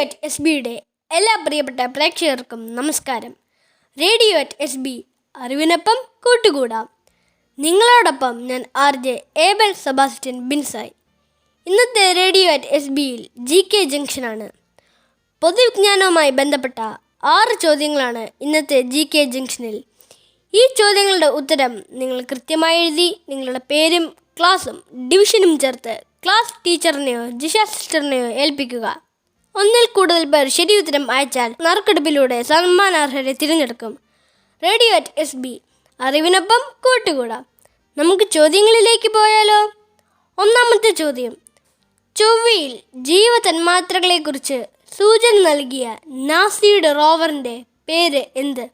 At S ബിയുടെ എല്ലാ പ്രിയപ്പെട്ട പ്രേക്ഷകർക്കും നമസ്കാരം. റേഡിയോ അറ്റ് എസ് ബി അറിവിനൊപ്പം കൂട്ടുകൂടാം. നിങ്ങളോടൊപ്പം ഞാൻ ആർ ജെ ഏബൽ സെബാസ്റ്റ്യൻ ബിൻസായി. ഇന്നത്തെ റേഡിയോ അറ്റ് എസ് ബിയിൽ ജി കെ ജംഗ്ഷനാണ്. പൊതുവിജ്ഞാനവുമായി ബന്ധപ്പെട്ട ആറ് ചോദ്യങ്ങളാണ് ഇന്നത്തെ ജി കെ ജംഗ്ഷനിൽ. ഈ ചോദ്യങ്ങളുടെ ഉത്തരം നിങ്ങൾ കൃത്യമായി എഴുതി നിങ്ങളുടെ പേരും ക്ലാസ്സും ഡിവിഷനും ചേർത്ത് ക്ലാസ് ടീച്ചറിനെയോ ജിഷ സിസ്റ്ററിനെയോ ഏൽപ്പിക്കുക. ഒന്നിൽ കൂടുതൽ പേർ ശരിയുത്തരം അയച്ചാൽ നറുക്കെടുപ്പിലൂടെ സമ്മാനാർഹരെ തിരഞ്ഞെടുക്കും. Radio at S B. അറിവിനൊപ്പം കൂട്ടുകൂടാം. നമുക്ക് ചോദ്യങ്ങളിലേക്ക് പോയാലോ? ഒന്നാമത്തെ ചോദ്യം. ചൊവ്വയിൽ ജീവതന്മാത്രകളെക്കുറിച്ച് സൂചന നൽകിയ നാസിയുടെ റോവറിന്റെ പേര് എന്ത്?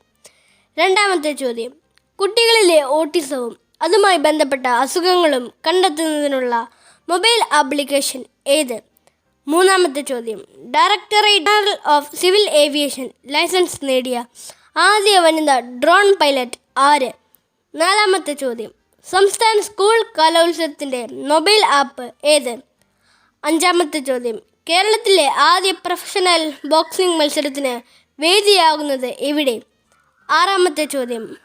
രണ്ടാമത്തെ ചോദ്യം. കുട്ടികളിലെ ഓട്ടിസവും അതുമായി ബന്ധപ്പെട്ട അസുഖങ്ങളും കണ്ടെത്തുന്നതിനുള്ള മൊബൈൽ ആപ്ലിക്കേഷൻ ഏത്? മൂന്നാമത്തെ ചോദ്യം. Directorate of civil aviation licence നേടിയ ആദ്യ വനിത ഡ്രോൺ പൈലറ്റ് ആര്? നാലാമത്തെ ചോദ്യം. സംസ്ഥാന സ്കൂൾ കലോത്സവത്തിന്റെ മൊബൈൽ ആപ്പ് ഏത്? അഞ്ചാമത്തെ ചോദ്യം. കേരളത്തിലെ ആദ്യ പ്രൊഫഷണൽ ബോക്സിംഗ് മത്സരത്തിന് വേദിയാകുന്നത് എവിടെ? ആറാമത്തെ ചോദ്യം.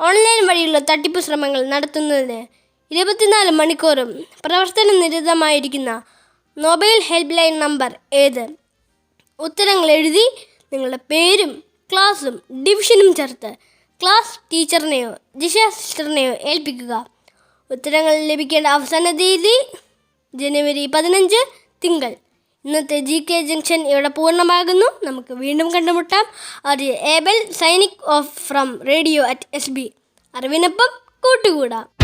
ഓൺലൈൻ വഴിയുള്ള തട്ടിപ്പ് ശ്രമങ്ങൾ നടത്തുന്നതിന് ഇരുപത്തിനാല് മണിക്കൂറും പ്രവർത്തന നിരതമായിരിക്കുന്ന മൊബൈൽ ഹെൽപ്പ് ലൈൻ നമ്പർ ഏത്? ഉത്തരങ്ങൾ എഴുതി നിങ്ങളുടെ പേരും ക്ലാസ്സും ഡിവിഷനും ചേർത്ത് ക്ലാസ് ടീച്ചറിനെയോ ജിഷ സിസ്റ്ററിനെയോ ഏൽപ്പിക്കുക. ഉത്തരങ്ങൾ ലഭിക്കേണ്ട അവസാന തീയതി ജനുവരി പതിനഞ്ച് തിങ്കൾ. ഇന്നത്തെ ജി കെ ജംഗ്ഷൻ ഇവിടെ പൂർണമാകുന്നു. നമുക്ക് വീണ്ടും കണ്ടുമുട്ടാം. അത് Abel signing off from radio at S B അറിവിനൊപ്പം കൂട്ടുകൂടാം.